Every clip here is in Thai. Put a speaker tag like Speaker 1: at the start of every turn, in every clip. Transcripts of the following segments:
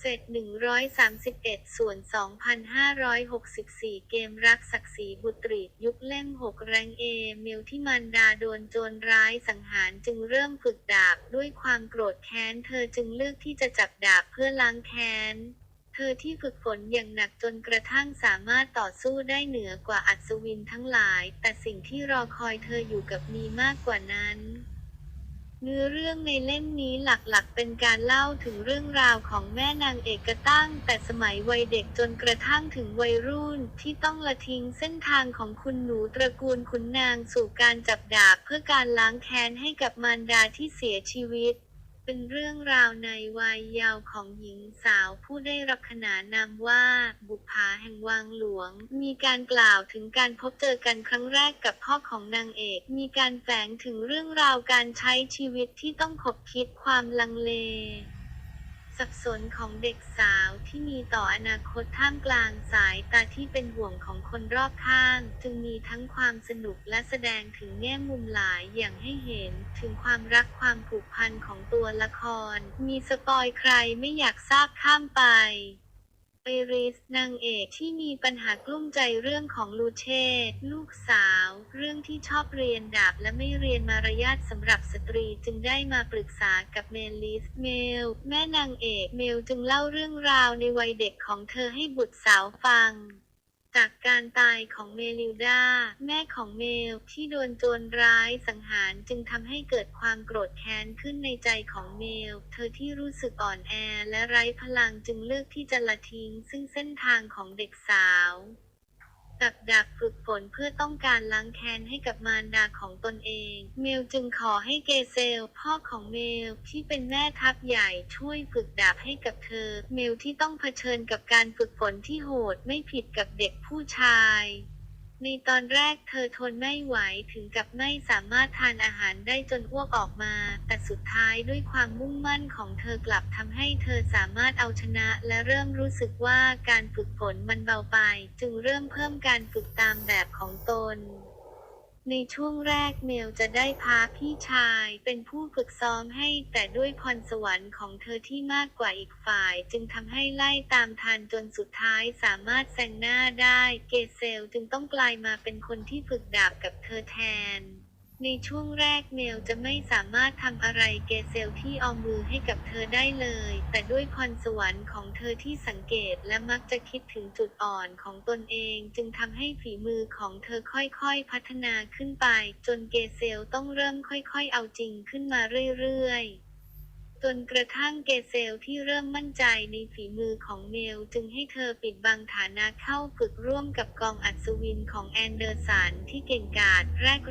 Speaker 1: เสร็จ131 ส่วน 2,564 เกมรักศักดิ์ศรีบุตรียุคเล่ม 6 แรงเอเมลที่มันดาโดนโจรร้ายสังหารจึงเริ่มฝึกดาบด้วยความโกรธแค้น เธอจึงเลือกที่จะจับดาบเพื่อล้างแค้นเธอที่ฝึกฝนอย่างหนักจนกระทั่งสามารถต่อสู้ได้เหนือกว่าอัศวินทั้งหลาย แต่สิ่งที่รอคอยเธออยู่กับมีมากกว่านั้น เนื้อเรื่องในเล่มนี้หลักๆ เป็นการเล่าถึงเรื่องราวของแม่นางเอกตั้ง แต่สมัยวัยเด็กจนกระทั่งถึงวัยรุ่นที่ต้องละทิ้งเส้นทางของคุณหนูตระกูลขุนนางสู่การจับดาบเพื่อการล้างแค้นให้กับมารดาที่เสียชีวิต เป็นเรื่องราวในวัยยาวของหญิงสาวผู้ได้รับขนานนามว่า บุภาแห่งวังหลวง มีการกล่าวถึงการพบเจอกันครั้งแรกกับพ่อของนางเอก มีการแฝงถึงเรื่องราวการใช้ชีวิตที่ต้องขบคิดความลังเล สับสนของเด็กสาวที่มีต่ออนาคตท่ามกลางสายตาที่เป็นห่วงของคนรอบข้าง จึงมีทั้งความสนุกและแสดงถึงแง่มุมหลายอย่างให้เห็น ถึงความรักความผูกพันของตัวละคร มีสปอยใครไม่อยากทราบข้ามไป ริสนางเอกที่มีปัญหากลุ้มใจเรื่องของลูเชตลูกสาว เรื่องที่ชอบเรียนดาบและไม่เรียนมารยาทสำหรับสตรีจึงได้มาปรึกษากับเมลิสเมล แม่นางเอกเมลจึงเล่าเรื่องราวในวัยเด็กของเธอให้บุตรสาวฟัง จากการตายของเมลิวดา แม่ของเมลที่โดนโจรร้ายสังหารจึงทำให้เกิดความโกรธแค้นขึ้นในใจของเมล เธอที่รู้สึกอ่อนแอและไร้พลังจึงเลือกที่จะละทิ้งซึ่งเส้นทางของเด็กสาว กับดักฝึกฝนเพื่อต้องการล้างแค้นให้กับมารดาของตนเอง เมลจึงขอให้เกเซล พ่อของเมลที่เป็นแม่ทัพใหญ่ช่วยฝึกดาบให้กับเธอ เมลที่ต้องเผชิญกับการฝึกฝนที่โหดไม่ผิดกับเด็กผู้ชาย ในตอนแรกเธอทนไม่ไหวถึงกับไม่สามารถทานอาหารได้จนอ้วกออกมา แต่สุดท้ายด้วยความมุ่งมั่นของเธอกลับทำให้เธอสามารถเอาชนะและเริ่มรู้สึกว่าการฝึกฝนมันเบาไป จึงเริ่มเพิ่มการฝึกตามแบบของตน ในช่วงแรกเมลจะได้พาพี่ชายเป็นผู้ฝึกซ้อมให้ แต่ด้วยพรสวรรค์ของเธอที่มากกว่าอีกฝ่าย จึงทำให้ไล่ตามทันจนสุดท้ายสามารถแซงหน้าได้ เกเซลจึงต้องกลายมาเป็นคนที่ฝึกดาบกับเธอแทน ในช่วงแรกเมลจะไม่สามารถทำอะไรเกเซลที่เอามือให้กับเธอได้เลย แต่ด้วยพรสวรรค์ของเธอที่สังเกตและมักจะคิดถึงจุดอ่อนของตนเอง จึงทำให้ฝีมือของเธอค่อยๆ พัฒนาขึ้นไป จนเกเซลต้องเริ่มค่อยๆ เอาจริงขึ้นมาเรื่อยๆ จนกระทั่งเกเซลที่เริ่มมั่นใจในฝีมือของเมล จึงให้เธอปิดบังฐานะเข้าฝึกร่วมกับกองอัศวินของแอนเดอร์สันที่เก่งกาจ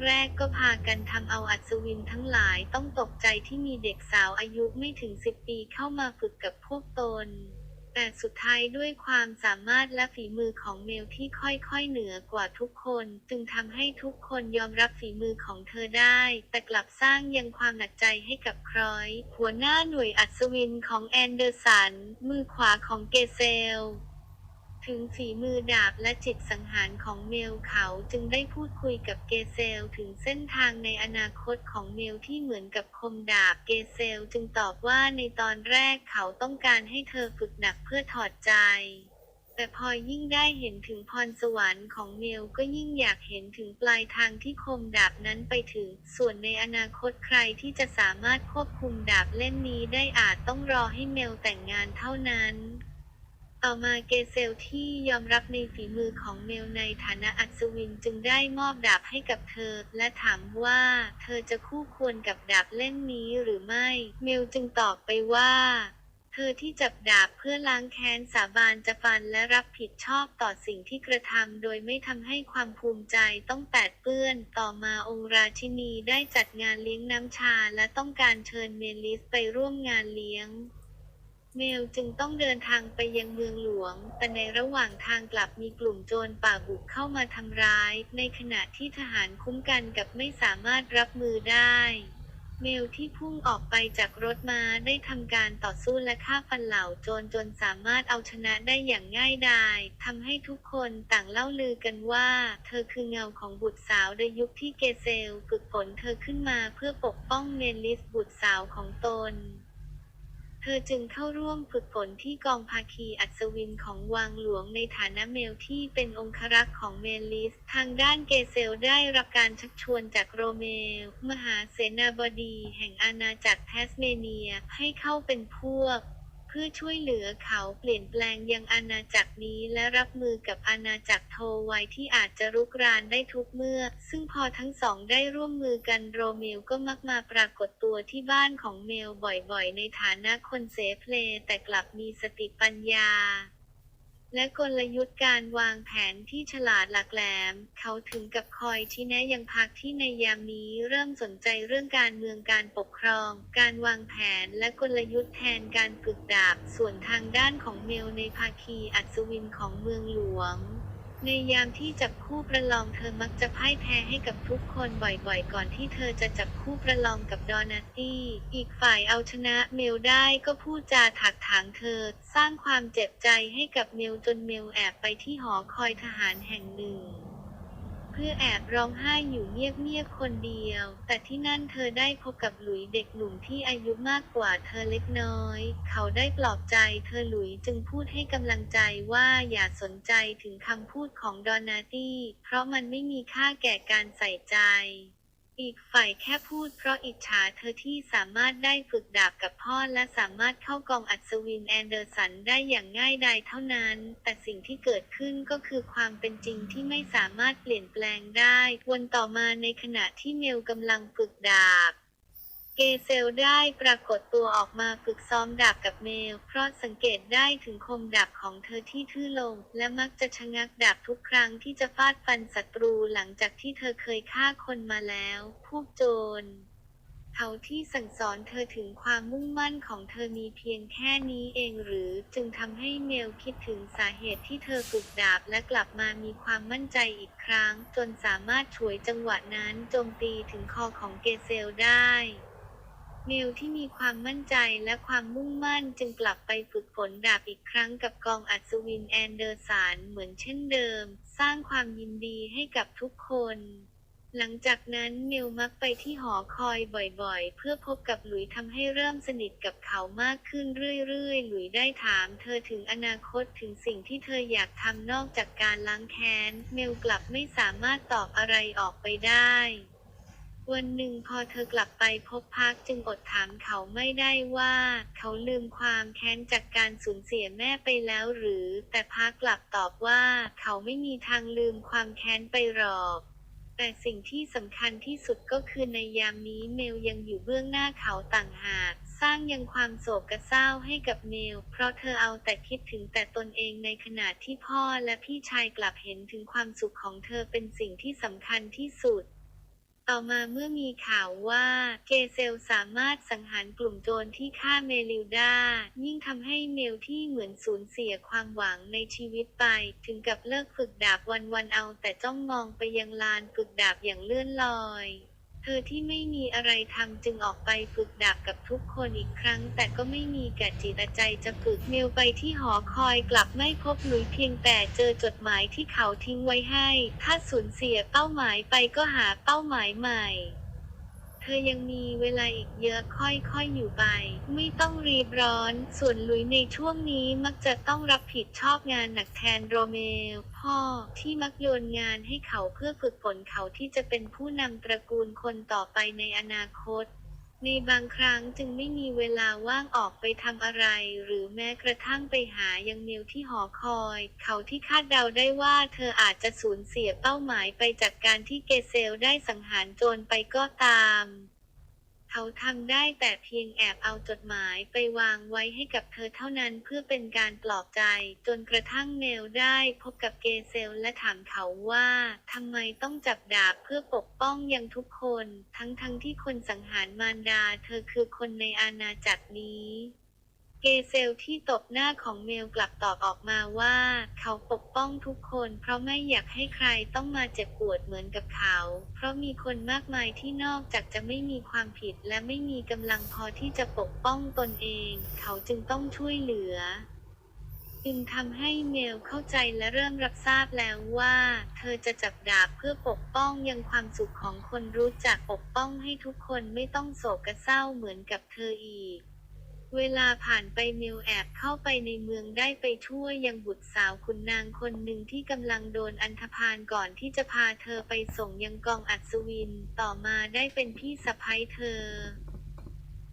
Speaker 1: แรกๆ ก็พากันทำเอาอัศวินทั้งหลายต้องตกใจที่มีเด็กสาวอายุไม่ถึง 10 ปีเข้ามาฝึกกับพวกตน แต่สุดท้ายด้วยความสามารถและฝีมือของเมลที่ค่อยๆ เหนือกว่าทุกคน จึงทำให้ทุกคนยอมรับฝีมือของเธอได้ แต่กลับสร้างยังความหนักใจให้กับครอย หัวหน้าหน่วยอัศวินของแอนเดอร์สัน มือขวาของเกเซล ถึงฝีมือดาบและจิตสังหารของเมลเขาจึงได้พูดคุยกับเกเซลถึงเส้นทางในอนาคตของเมลที่เหมือนกับคมดาบเกเซลจึงตอบว่าในตอนแรกเขาต้องการให้เธอฝึกหนักเพื่อถอดใจแต่พอยิ่งได้เห็นถึงพรสวรรค์ของเมลก็ยิ่งอยากเห็นถึงปลายทางที่คมดาบนั้นไปถึง ส่วนในอนาคตใครที่จะสามารถควบคุมดาบเล่มนี้ได้อาจต้องรอให้เมลแต่งงานเท่านั้น ต่อมาเกเซลที่ยอมรับในฝีมือของเมลในฐานะอัศวินจึงได้มอบดาบให้กับเธอ และถามว่าเธอจะคู่ควรกับดาบเล่มนี้หรือไม่ เมลจึงตอบไปว่าเธอที่จับดาบเพื่อล้างแค้นสาบานจะฟันและรับผิดชอบต่อสิ่งที่กระทำโดยไม่ทำให้ความภูมิใจต้องแปดเปื้อน ต่อมาองค์ราชินีได้จัดงานเลี้ยงน้ำชาและต้องการเชิญเมลิสไปร่วมงานเลี้ยง เมลจึงต้องเดินทางไปยังเมืองหลวง แต่ในระหว่างทางกลับมีกลุ่มโจรป่าบุกเข้ามาทำร้าย ในขณะที่ทหารคุ้มกันกับไม่สามารถรับมือได้ เมลที่พุ่งออกไปจากรถมาได้ทำการต่อสู้และฆ่าฟันเหล่าโจรจนสามารถเอาชนะได้อย่างง่ายดายทำให้ทุกคนต่างเล่าลือกันว่า เธอคือเงาของบุตรสาวในยุคที่เกเซลฝึกฝนเธอขึ้นมาเพื่อปกป้องเมลิสบุตรสาวของตน เธอจึงเข้าร่วมฝึกฝนที่กองภาคีอัศวินของวังหลวงในฐานะเมลที่เป็นองครักษ์ของเมลิส ทางด้านเกเซลได้รับการชักชวนจากโรเมล มหาเสนาบดีแห่งอาณาจักรแทสเมเนียให้เข้าเป็นพวก เพื่อช่วยเหลือเขาเปลี่ยนแปลงยังอาณาจักรนี้และรับมือกับอาณาจักรโทไวที่อาจจะรุกรานได้ทุกเมื่อ ซึ่งพอทั้งสองได้ร่วมมือกันโรเมลก็มักมาปรากฏตัวที่บ้านของเมลบ่อยๆ ในฐานะคนเสเพลแต่กลับมีสติปัญญา และกลยุทธ์การวางแผนที่ฉลาดหลักแหลม เขาถึงกับคอยชี้แนะยังพักที่ในยามนี้เริ่มสนใจเรื่องการเมืองการปกครอง การวางแผนและกลยุทธ์แทนการฝึกดาบ ส่วนทางด้านของเมลในภาคีอัศวินของเมืองหลวง ในยามที่จับคู่ประลองเธอมักจะพ่ายแพ้ให้กับทุกคนบ่อยๆ ก่อนที่เธอจะจับคู่ประลองกับดอนาตี้ อีกฝ่ายเอาชนะเมลได้ก็พูดจาถักถางเธอ สร้างความเจ็บใจให้กับเมลจนเมลแอบไปที่หอคอยทหารแห่งหนึ่ง พื่อแอบร้องไห้อยู่เงียบๆคนเดียว แต่ที่นั่นเธอได้พบกับหลุยเด็กหนุ่มที่อายุมากกว่าเธอเล็กน้อย เขาได้ปลอบใจเธอหลุยจึงพูดให้กำลังใจว่าอย่าสนใจถึงคำพูดของดอนนาตี้ เพราะมันไม่มีค่าแก่การใส่ใจ อีกฝ่ายแค่พูดเพราะอิจฉาเธอที่สามารถได้ฝึกดาบกับพ่อและสามารถเข้ากองอัศวินแอนเดอร์สันได้อย่างง่ายดายเท่านั้น แต่สิ่งที่เกิดขึ้นก็คือความเป็นจริงที่ไม่สามารถเปลี่ยนแปลงได้ วันต่อมาในขณะที่เมลกำลังฝึกดาบ เกเซลได้ปรากฏตัวออกมาฝึกซ้อมดาบกับเมล เพราะสังเกตได้ถึงคมดาบของเธอที่ทื่อลง และมักจะชะงักดาบทุกครั้งที่จะฟาดฟันศัตรูหลังจากที่เธอเคยฆ่าคนมาแล้ว พวกโจรเขาที่สั่งสอนเธอถึงความมุ่งมั่นของเธอมีเพียงแค่นี้เองหรือจึงทำให้เมลคิดถึงสาเหตุที่เธอฝึกดาบและกลับมามีความมั่นใจอีกครั้ง จนสามารถฉวยจังหวะนั้นโจมตีถึงคอของเกเซลได้ เมลที่มีความมั่นใจและความมุ่งมั่นจึงกลับไปฝึกฝนดาบอีกครั้งกับกองอัศวินแอนเดอร์สันเหมือนเช่นเดิม สร้างความยินดีให้กับทุกคน หลังจากนั้นเมลมักไปที่หอคอยบ่อยๆ เพื่อพบกับหลุยทำให้เริ่มสนิทกับเขามากขึ้นเรื่อยๆ หลุยได้ถามเธอถึงอนาคตถึงสิ่งที่เธออยากทำนอกจากการล้างแค้น เมลกลับไม่สามารถตอบอะไรออกไปได้ วันหนึ่งพอเธอกลับไปพบพักจึงอดถามเขาไม่ได้ว่า เขาลืมความแค้นจากการสูญเสียแม่ไปแล้วหรือ แต่พักกลับตอบว่า เขาไม่มีทางลืมความแค้นไปหรอกแต่สิ่งที่สำคัญที่สุดก็คือในยามนี้เมลยังอยู่เบื้องหน้าเขาต่างหาก สร้างยังความโศกเศร้าให้กับเมล เพราะเธอเอาแต่คิดถึงแต่ตนเองในขณะที่พ่อและพี่ชายกลับเห็นถึงความสุขของเธอเป็นสิ่งที่สำคัญที่สุด ต่อมาเมื่อมีข่าวว่าเกเซลสามารถสังหารกลุ่มโจรที่ฆ่าเมลิวดา ยิ่งทำให้เมลที่เหมือนสูญเสียความหวังในชีวิตไป ถึงกับเลิกฝึกดาบวันๆเอาแต่จ้องมองไปยังลานฝึกดาบอย่างเลื่อนลอย อที่ไม่มีอะไรทำจึงออกไปฝึกดาบกับทุกคนอีกครั้ง แต่ก็ไม่มีแก่จิตใจจะฝึกเมลไปที่หอคอยกลับไม่พบหลุยเพียงแต่เจอจดหมายที่เขาทิ้งไว้ให้ ถ้าสูญเสียเป้าหมายไปก็หาเป้าหมายใหม่ ธอยังมีเวลาอีกเยอะค่อยๆอยู่ไป ไม่ต้องรีบร้อน ส่วนลุยในช่วงนี้มักจะต้องรับผิดชอบงานหนักแทนโรเมล พ่อที่มักโยนงานให้เขาเพื่อฝึกฝนเขาที่จะเป็นผู้นำตระกูลคนต่อไปในอนาคต ในบางครั้งจึงไม่มีเวลาว่างออกไปทำอะไร หรือแม้กระทั่งไปหายังเมลที่หอคอย เขาที่คาดเดาได้ว่าเธออาจจะสูญเสียเป้าหมายไปจากการที่เกเซลได้สังหารโจรไปก็ตาม เขาทำได้แต่เพียงแอบเอาจดหมายไปวางไว้ให้กับเธอเท่านั้นเพื่อเป็นการปลอบใจ จนกระทั่งเมลได้พบกับเกเซลและถามเขาว่าทำไมต้องจับดาบเพื่อปกป้องยังทุกคน ทั้งๆทที่คนสังหารมารดาเธอคือคนในอาณาจักรนี้ เกเซลที่ตบหน้าของเมลกลับตอบออกมาว่า เขาปกป้องทุกคนเพราะไม่อยากให้ใครต้องมาเจ็บปวดเหมือนกับเขา เพราะมีคนมากมายที่นอกจากจะไม่มีความผิดและไม่มีกำลังพอที่จะปกป้องตนเอง เขาจึงต้องช่วยเหลือจึงทำให้เมลเข้าใจและเริ่มรับทราบแล้วว่า เธอจะจับดาบเพื่อปกป้องยังความสุขของคนรู้จักปกป้องให้ทุกคนไม่ต้องโศกเศร้าเหมือนกับเธออีก เวลาผ่านไปเมลแอบเข้าไปในเมืองได้ไปช่วยังบุตรสาวขุนนางคนหนึ่งที่กำลังโดนอันธพาลก่อนที่จะพาเธอไปส่งยังกองอัศวิน ต่อมาได้เป็นพี่สะพ้ยเธอ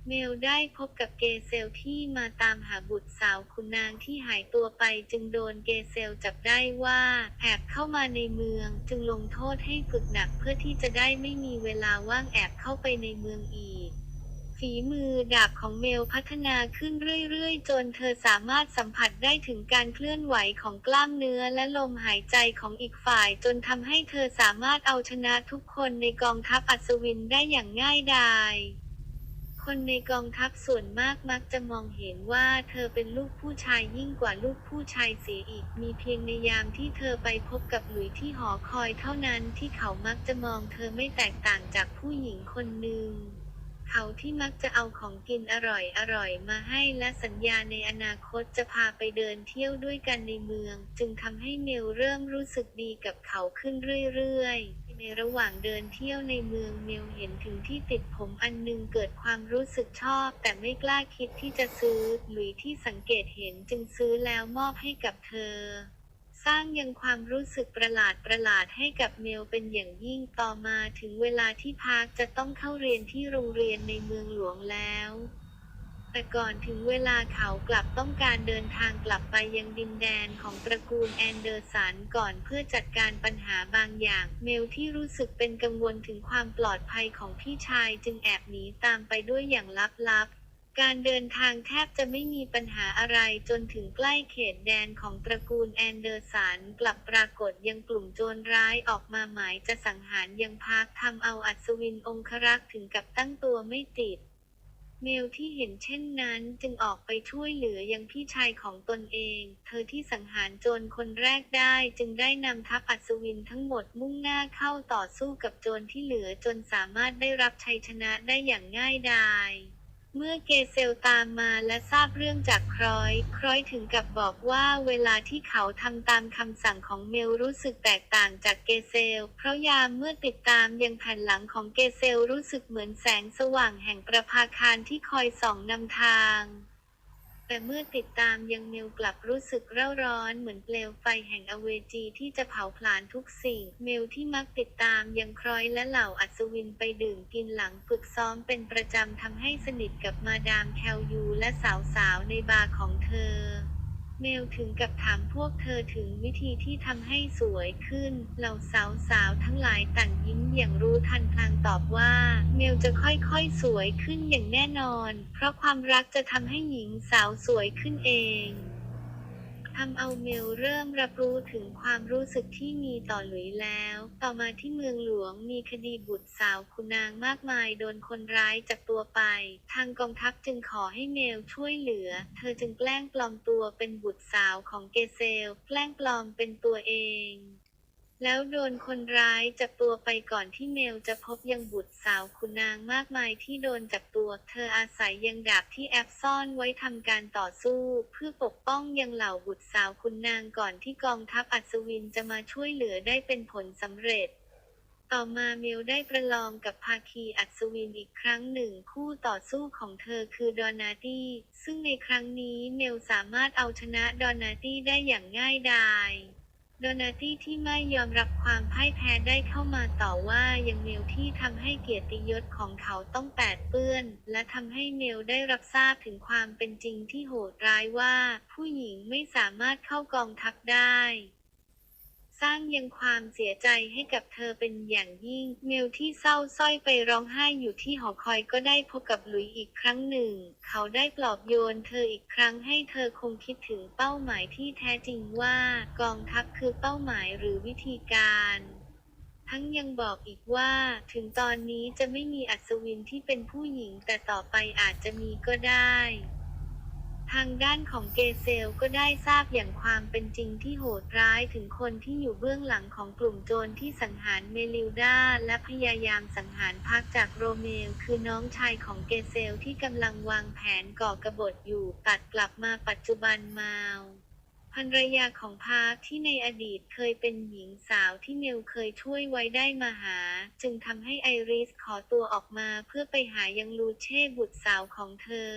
Speaker 1: เมลได้พบกับเกเซลที่มาตามหาบุตรสาวคุณนางที่หายตัวไปจึงโดนเกเซลจับได้ว่าแอบเข้ามาในเมืองจึงลงโทษให้ฝึกหนักเพื่อที่จะได้ไม่มีเวลาว่างแอบเข้าไปในเมืองอีก ฝีมือดาบของเมลพัฒนาขึ้นเรื่อยๆ จนเธอสามารถสัมผัสได้ถึงการเคลื่อนไหวของกล้ามเนื้อและลมหายใจของอีกฝ่าย จนทำให้เธอสามารถเอาชนะทุกคนในกองทัพอัศวินได้อย่างง่ายดายคนในกองทัพส่วนมากมักจะมองเห็นว่าเธอเป็นลูกผู้ชายยิ่งกว่าลูกผู้ชายเสียอีก มีเพียงในยามที่เธอไปพบกับหลุยที่หอคอยเท่านั้นที่เขามักจะมองเธอไม่แตกต่างจากผู้หญิงคนหนึ่ง เขาที่มักจะเอาของกินอร่อยอร่อยมาให้และสัญญาในอนาคตจะพาไปเดินเที่ยวด้วยกันในเมือง จึงทำให้เมลเริ่มรู้สึกดีกับเขาขึ้นเรื่อยๆ ในระหว่างเดินเที่ยวในเมืองเมลเห็นถึงที่ติดผมอันหนึงเกิดความรู้สึกชอบ แต่ไม่กล้าคิดที่จะซื้อหลุยที่สังเกตเห็นจึงซื้อแล้วมอบให้กับเธอ สร้างยังความรู้สึกประหลาดประหลาดให้กับเมลเป็นอย่างยิ่งต่อมาถึงเวลาที่พาร์คจะต้องเข้าเรียนที่โรงเรียนในเมืองหลวงแล้ว แต่ก่อนถึงเวลาเขากลับต้องการเดินทางกลับไปยังดินแดนของตระกูลแอนเดอร์สันก่อนเพื่อจัดการปัญหาบางอย่าง เมลที่รู้สึกเป็นกังวลถึงความปลอดภัยของพี่ชายจึงแอบหนีตามไปด้วยอย่างลับๆ การเดินทางแทบจะไม่มีปัญหาอะไรจนถึงใกล้เขตแดนของตระกูลแอนเดอร์สันกลับปรากฏยังกลุ่มโจรร้ายออกมาหมายจะสังหารยังพักทำเอาอัศวินองครักษ์ถึงกับตั้งตัวไม่ติด เมลที่เห็นเช่นนั้นจึงออกไปช่วยเหลือยังพี่ชายของตนเอง เธอที่สังหารโจรคนแรกได้จึงได้นำทัพอัศวินทั้งหมดมุ่งหน้าเข้าต่อสู้กับโจรที่เหลือจนสามารถได้รับชัยชนะได้อย่างง่ายดาย เมื่อเกเซลตามมาและทราบเรื่องจากครอย ครอยถึงกับบอกว่าเวลาที่เขาทำตามคำสั่งของเมลรู้สึกแตกต่างจากเกเซล เพราะยามเมื่อติดตามยังแผ่นหลังของเกเซลรู้สึกเหมือนแสงสว่างแห่งประภาคารที่คอยส่องนำทาง แต่เมื่อติดตามยังเมลกลับรู้สึกเร่าร้อนเหมือนเปลวไฟแห่งอเวจีที่จะเผาผลาญทุกสิ่ง เมลที่มักติดตามยังครอยและเหล่าอัศวินไปดื่มกินหลังฝึกซ้อมเป็นประจำทำให้สนิทกับมาดามแคลยูและสาวๆในบาร์ของเธอ เมลถึงกับถามพวกเธอถึงวิธีที่ทำให้สวยขึ้น เหล่าสาวๆทั้งหลายต่างยิ้มอย่างรู้ทันพลางตอบว่า เมลจะค่อยๆสวยขึ้นอย่างแน่นอน เพราะความรักจะทำให้หญิงสาวสวยขึ้นเอง ทำเอาเมลเริ่มรับรู้ถึงความรู้สึกที่มีต่อหลุยแล้ว ต่อมาที่เมืองหลวงมีคดีบุตรสาวคุณนางมากมายโดนคนร้ายจับตัวไป ทางกองทัพจึงขอให้เมลช่วยเหลือ เธอจึงแกล้งปลอมตัวเป็นบุตรสาวของเกเซล แกล้งปลอมเป็นตัวเอง แล้วโดนคนร้ายจับตัวไปก่อนที่เมลจะพบยังบุตรสาวคุณนางมากมายที่โดนจับตัว เธออาศัยยังดาบที่แอบซ่อนไว้ทำการต่อสู้ เพื่อปกป้องยังเหล่าบุตรสาวคุณนางก่อนที่กองทัพอัศวินจะมาช่วยเหลือได้เป็นผลสำเร็จ ต่อมาเมลได้ประลองกับภาคีอัศวินอีกครั้งหนึ่งคู่ต่อสู้ของเธอคือดอนาตี้ซึ่งในครั้งนี้เมลสามารถเอาชนะดอนาตี้ได้อย่างง่ายดาย โดนาตี้ที่ไม่ยอมรับความพ่ายแพ้ได้เข้ามาต่อว่ายังเมลที่ทำให้เกียรติยศของเขาต้องแปดเปื้อน และทำให้เมลได้รับทราบถึงความเป็นจริงที่โหดร้ายว่า ผู้หญิงไม่สามารถเข้ากองทัพได้ ยังความเสียใจให้กับเธอเป็นอย่างยิ่ง เมลที่เศร้าสร้อยไปร้องไห้อยู่ที่หอคอยก็ได้พบกับหลุยอีกครั้งหนึ่ง เขาได้ปลอบโยนเธออีกครั้งให้เธอคงคิดถึงเป้าหมายที่แท้จริงว่ากองทัพคือเป้าหมายหรือวิธีการทั้งยังบอกอีกว่าถึงตอนนี้จะไม่มีอัศวินที่เป็นผู้หญิงแต่ต่อไปอาจจะมีก็ได้ ทางด้านของเกเซลก็ได้ทราบอย่างความเป็นจริงที่โหดร้ายถึงคนที่อยู่เบื้องหลังของกลุ่มโจรที่สังหารเมลิลดาและพยายามสังหารพักจากโรเมลคือน้องชายของเกเซลที่กำลังวางแผนก่อกบฏอยู่ตัดกลับมาปัจจุบันมาวภรรยาของพาร์คที่ในอดีตเคยเป็นหญิงสาวที่เมลเคยช่วยไว้ได้มาหา จึงทำให้ไอริสขอตัวออกมาเพื่อไปหายังลูเช่บุตรสาวของเธอ